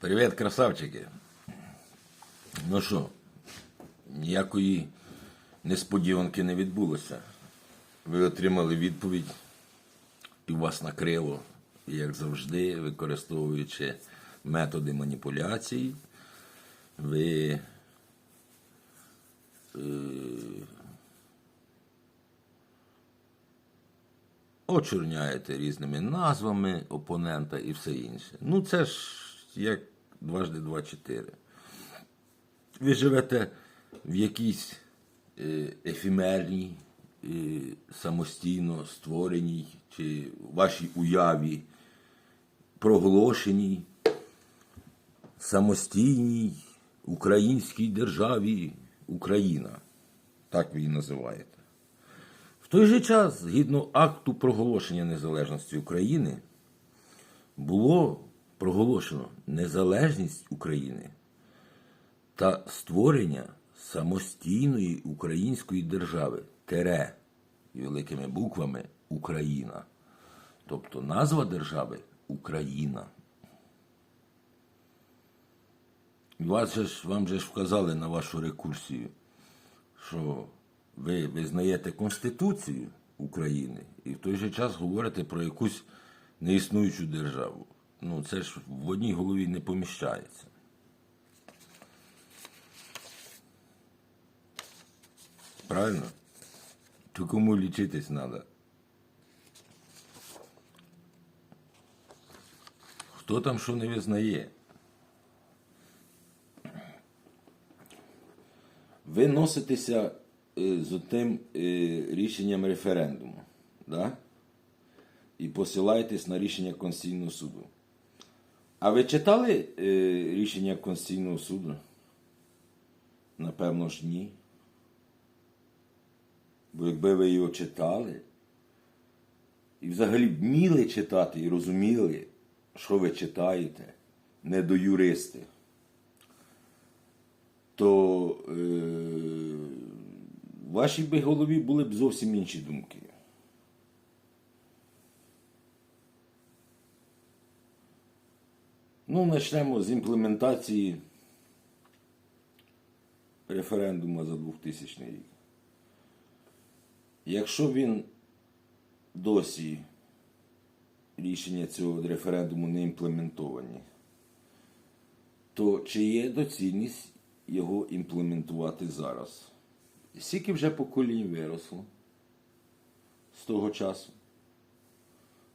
Привіт, красавчики. Ну що, ніякої несподіванки не відбулося. Ви отримали відповідь, і вас накрило, як завжди, використовуючи методи маніпуляцій. Ви е, очорняєте різними назвами опонента і все інше. Ну, це ж як дважди два чотири. Ви живете в якійсь е, ефемерній, е, самостійно створеній чи вашій уяві проголошеній самостійній українській державі Україна. Так ви її називаєте. В той же час, згідно акту проголошення незалежності України, було проголошено незалежність України та створення самостійної української держави тере і великими буквами Україна. Тобто назва держави Україна. Вас же ж, вам же ж вказали на вашу рекурсію, що ви визнаєте Конституцію України і в той же час говорите про якусь неіснуючу державу. Ну, це ж в одній голові не поміщається. Правильно? То кому лічитись треба? Хто там що не визнає? Ви носитеся е, з тим е, рішенням референдуму, да? і посилаєтесь на рішення Конституційного суду. А ви читали е, рішення Конституційного суду? Напевно ж ні. Бо якби ви його читали, і взагалі вміли читати і розуміли, що ви читаєте, не до юристи, то е, в вашій би голові були б зовсім інші думки. Ну, почнемо з імплементації референдуму за 2000 рік. Якщо він досі рішення цього референдуму не імплементовані, то чи є доцільність його імплементувати зараз? Скільки вже поколінь виросло з того часу,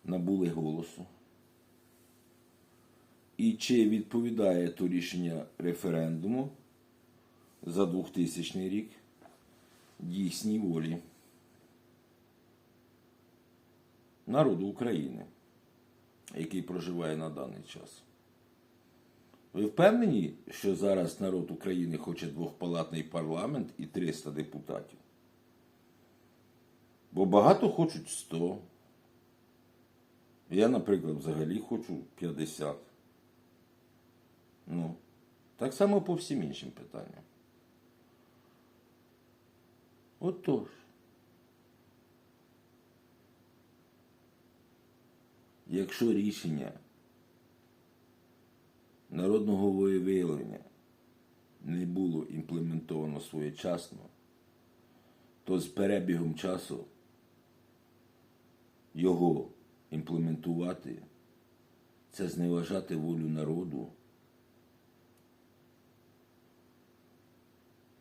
набули голосу? І чи відповідає то рішення референдуму за 2000 рік дійсній волі народу України, який проживає на даний час? Ви впевнені, що зараз народ України хоче двохпалатний парламент і 300 депутатів? Бо багато хочуть 100. Я, наприклад, взагалі хочу 50. Ну, так само по всім іншим питанням. Отож. Якщо рішення народного волевиявлення не було імплементовано своєчасно, то з перебігом часу його імплементувати це зневажати волю народу,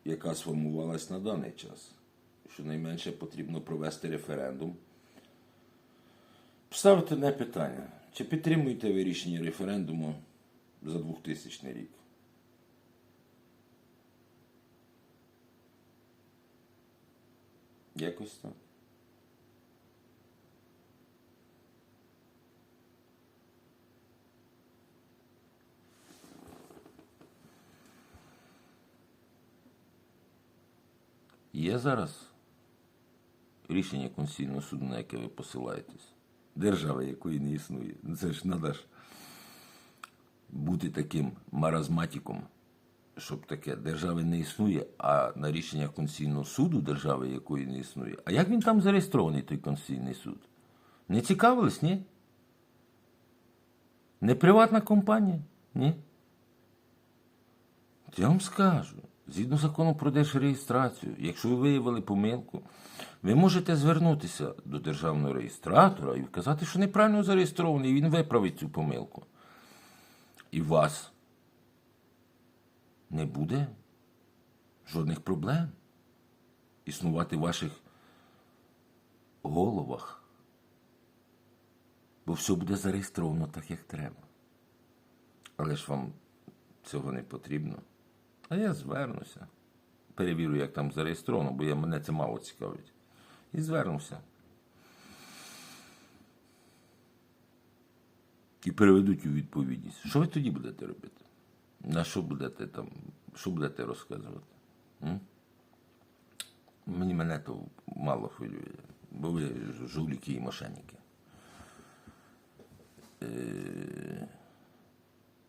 яка сформувалась на даний час. Щонайменше потрібно провести референдум. Поставити не питання, чи підтримуєте ви рішення референдуму за 2000 рік? Якось так. Є зараз рішення Конституційного суду, на яке ви посилаєтесь? Держави, якої не існує. Ну, Це ж треба ж бути таким маразматиком, щоб таке держави не існує, а на рішення Конституційного суду держави, якої не існує. А як він там зареєстрований, той Конституційний суд? Не цікавились, ні? Не приватна компанія? Ні? Я вам скажу, згідно закону про держреєстрацію, якщо ви виявили помилку, ви можете звернутися до державного реєстратора і вказати, що неправильно зареєстрований, і він виправить цю помилку. І у вас не буде жодних проблем існувати в ваших головах. Бо все буде зареєстровано так, як треба. Але ж вам цього не потрібно. А я звернуся. Перевірю, як там зареєстровано, бо я, мене це мало цікавить. І звернуся. І переведуть у відповідність. Що ви тоді будете робити? На що будете там, що будете розказувати? М? Мені мене то мало хвилює, бо ви жуліки і мошенники.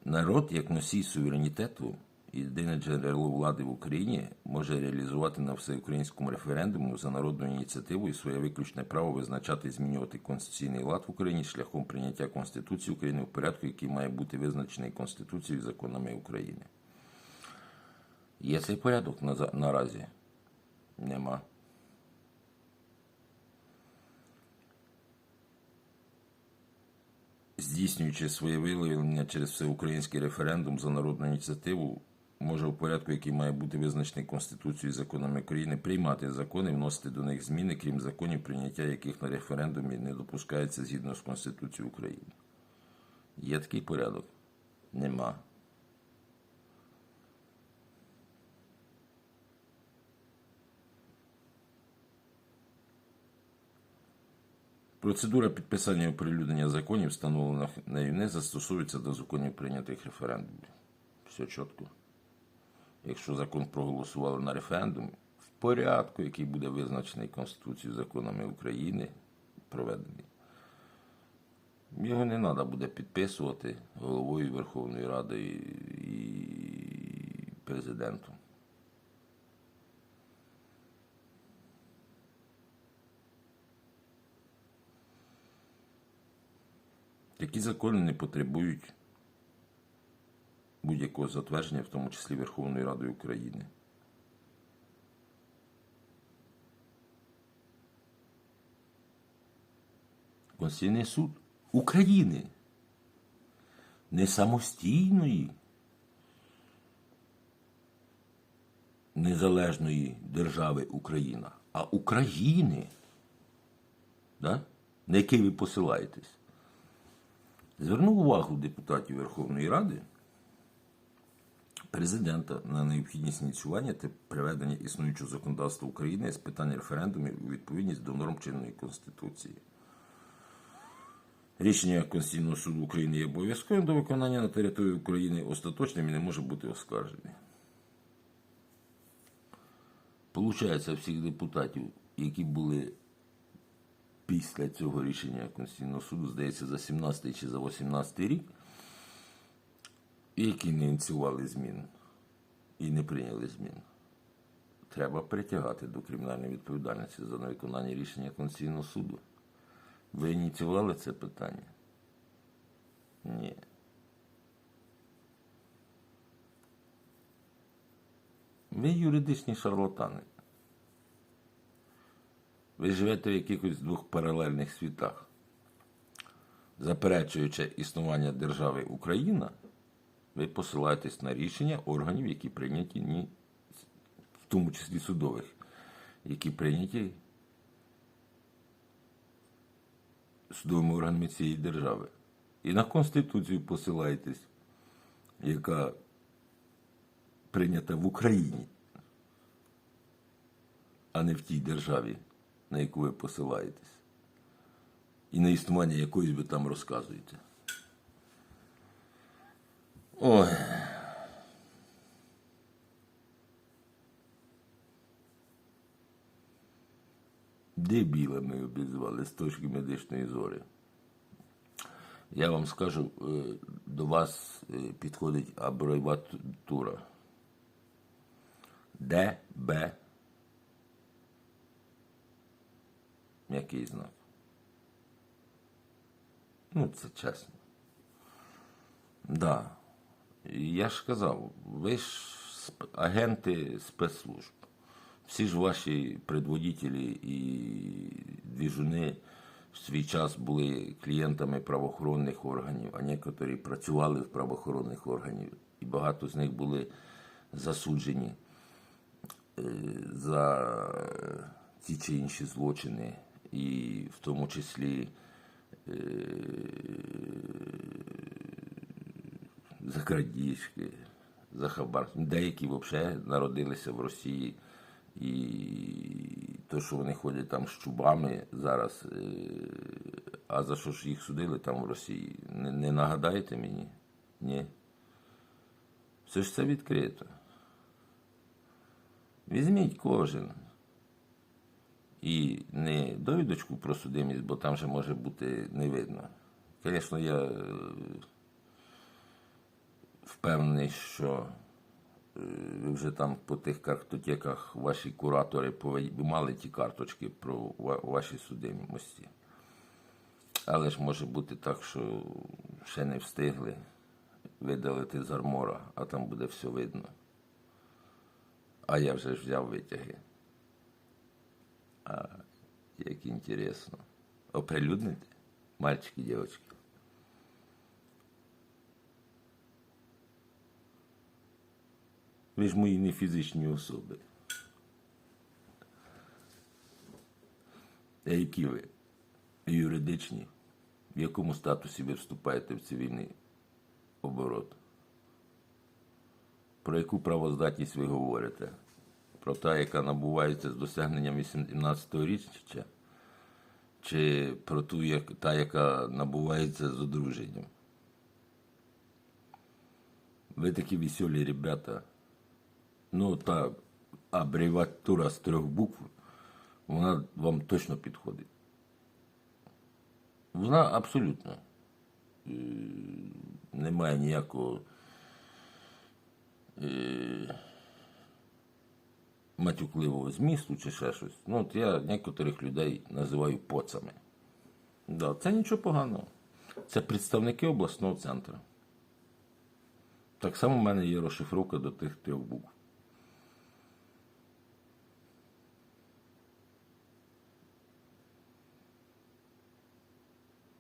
Народ, як носій суверенітету єдине джерело влади в Україні, може реалізувати на всеукраїнському референдуму за народною ініціативою своє виключне право визначати і змінювати конституційний лад в Україні шляхом прийняття Конституції України в порядку, який має бути визначений Конституцією і законами України. Є цей порядок на- наразі? Нема. здійснюючи своє виявлення через всеукраїнський референдум за народну ініціативу, може у порядку, який має бути визначений Конституцією і законами України, приймати закони, вносити до них зміни, крім законів, прийняття яких на референдумі не допускається згідно з Конституцією України. Є такий порядок? Нема. Процедура підписання і оприлюднення законів, встановлених нею, не застосується до законів прийнятих референдумів. Все чітко. Якщо закон проголосували на референдумі, в порядку, який буде визначений Конституцією законами України, проведений, його не треба буде підписувати головою Верховної Ради і- президентом. Такі закони не потребують будь-якого затвердження, в тому числі Верховною Радою України. Конституційний суд України не самостійної незалежної держави Україна, а України, да? на який ви посилаєтесь. Звернув увагу депутатів Верховної Ради, президента на необхідність ініціювання та приведення існуючого законодавства України з питань референдумів у відповідність до норм чинної Конституції. Рішення Конституційного суду України є обов'язковим до виконання на території України остаточним і не може бути оскаржений. Получається, всіх депутатів, які були після цього рішення Конституційного суду, здається, за 17 чи за 18 рік, які не ініціювали змін і не прийняли змін, треба притягати до кримінальної відповідальності за невиконання рішення Конституційного суду. Ви ініціювали це питання? Ні. Ви юридичні шарлатани. Ви живете в якихось двох паралельних світах. Заперечуючи існування держави Україна, ви посилаєтесь на рішення органів, які прийняті, в тому числі судових, які прийняті судовими органами цієї держави. І на Конституцію посилаєтесь, яка прийнята в Україні, а не в тій державі, на яку ви посилаєтесь. І на існування якоїсь ви там розказуєте. Ой. Дебілами обізвали з точки медичної зорі. Я вам скажу, е, до вас е, підходить абревіатура. ДБ. Який знак? Ну, це чесно. Да. Я ж казав, ви ж агенти спецслужб. Всі ж ваші предводителі і двіжуни в свій час були клієнтами правоохоронних органів, а некоторі працювали в правоохоронних органів. І багато з них були засуджені е, за ті чи інші злочини, і в тому числі е, за крадіжки, за хабар. Деякі взагалі народилися в Росії. І то, що вони ходять там з чубами зараз, е, а за що ж їх судили там в Росії? Не, не нагадаєте мені? Ні. Все ж це відкрито. Візьміть кожен. І не довідочку про судимість, бо там же може бути не видно. Звісно, я впевнений, що е, ви вже там по тих картотеках ваші куратори мали ті карточки про ваші судимості. Але ж може бути так, що ще не встигли видалити з армора, а там буде все видно. А я вже ж взяв витяги. А як інтересно. Оприлюднити? Мальчики, дівчатки. Ви ж мої не фізичні особи. А які ви? Юридичні? В якому статусі ви вступаєте в цивільний оборот? Про яку правоздатність ви говорите? Про та, яка набувається з досягненням 18-го річчя? Чи про ту, як, та, яка набувається з одруженням? Ви такі веселі ребята. Ну, та абревіатура з трьох букв, вона вам точно підходить. Вона абсолютно е, не має ніякого е, матюкливого змісту чи ще щось. Ну, от я некоторих людей називаю поцами. Да, це нічого поганого. Це представники обласного центру. Так само в мене є розшифровка до тих трьох букв.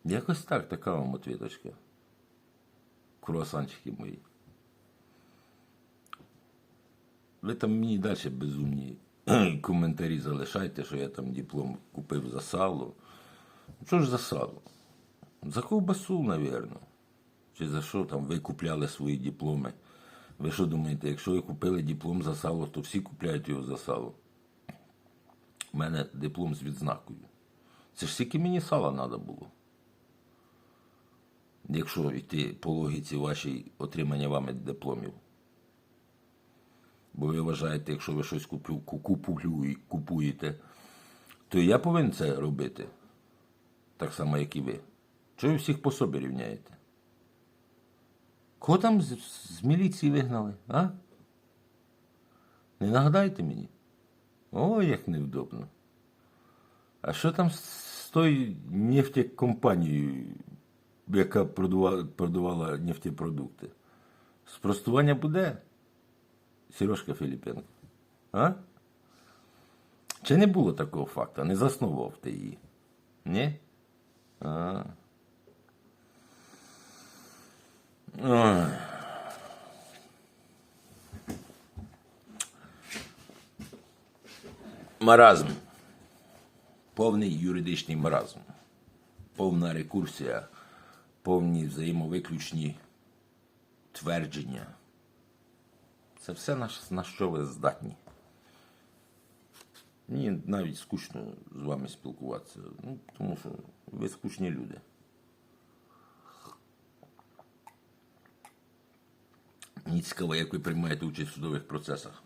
Якось так, така вам отвіточка. Круасанчики мої. Ви там мені далі безумні коментарі залишайте, що я там диплом купив за сало. Що ж за сало? За ковбасу, навірно. Чи за що там ви купляли свої дипломи? Ви що думаєте, якщо ви купили диплом за сало, то всі купляють його за сало? У мене диплом з відзнакою. Це ж тільки мені сала треба було. Якщо йти по логіці вашій отримання вами дипломів. Бо ви вважаєте, якщо ви щось купу, ку- купуєте, то я повинен це робити. Так само, як і ви. Чого ви всіх по собі рівняєте? Кого там з, з міліції вигнали, а? Не нагадайте мені? Ой, як невдобно. А що там з, з тою нефтекомпанією, яка продувала, продавала нефтепродукти? Спростування буде? Сережка Філіпенко. А? Чи не було такого факту? Не заснував ти її? Ні? А. Ой. Маразм. Повний юридичний маразм. Повна рекурсія, повні взаємовиключні твердження. Це все на, що ви здатні. Мені навіть скучно з вами спілкуватися, ну, тому що ви скучні люди. Мені цікаво, як ви приймаєте участь в судових процесах.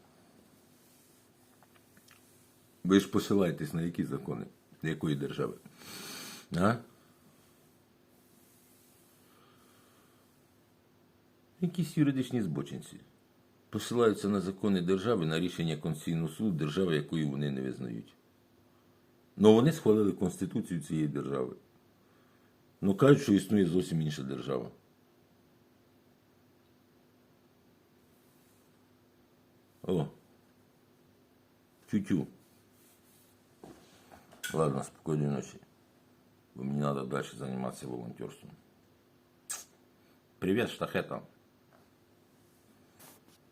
Ви ж посилаєтесь на які закони? Якої держави? А? Якісь юридичні збочинці. Посилаються на закони держави, на рішення Конституційного суду держави, якої вони не визнають. Ну вони схвалили Конституцію цієї держави. Ну кажуть, що існує зовсім інша держава. О. Тю-тю. Ладно, спокойной ночи. Бо Мені надо дальше заниматься волонтерством. Привет, штахета.